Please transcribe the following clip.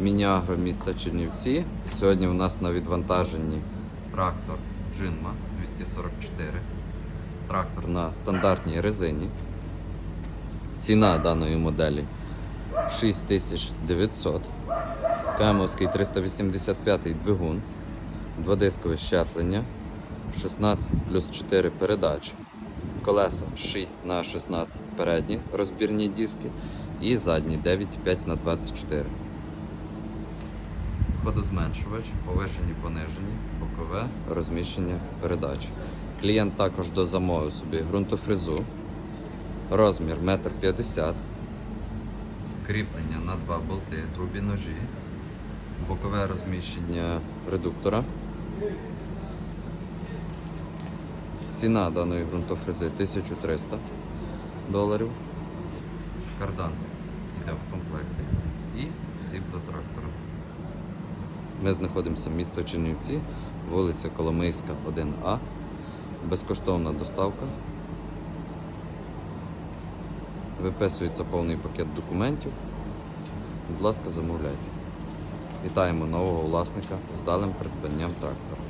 Мініагро міста Чернівці. Сьогодні у нас на відвантаженні трактор Джинма 244. Трактор на стандартній резині. Ціна даної моделі 6900. Кемовський 385 двигун. Дводискове щеплення. 16 плюс 4 передачі. Колеса 6 на 16 передні розбірні диски і задні 9,5 на 24. Ходозменшувач, повишені, понижені, бокове розміщення передач. Клієнт також дозамовив собі ґрунтофрезу. Розмір 1,50 м. Кріплення на два болти, грубі ножі. Бокове розміщення редуктора. Ціна даної ґрунтофрези 1300 доларів. Кардан Ми знаходимося в місто Чернівці, вулиця Коломийська, 1А. Безкоштовна доставка. Виписується повний пакет документів. Будь ласка, замовляйте. Вітаємо нового власника з далим придбанням трактора.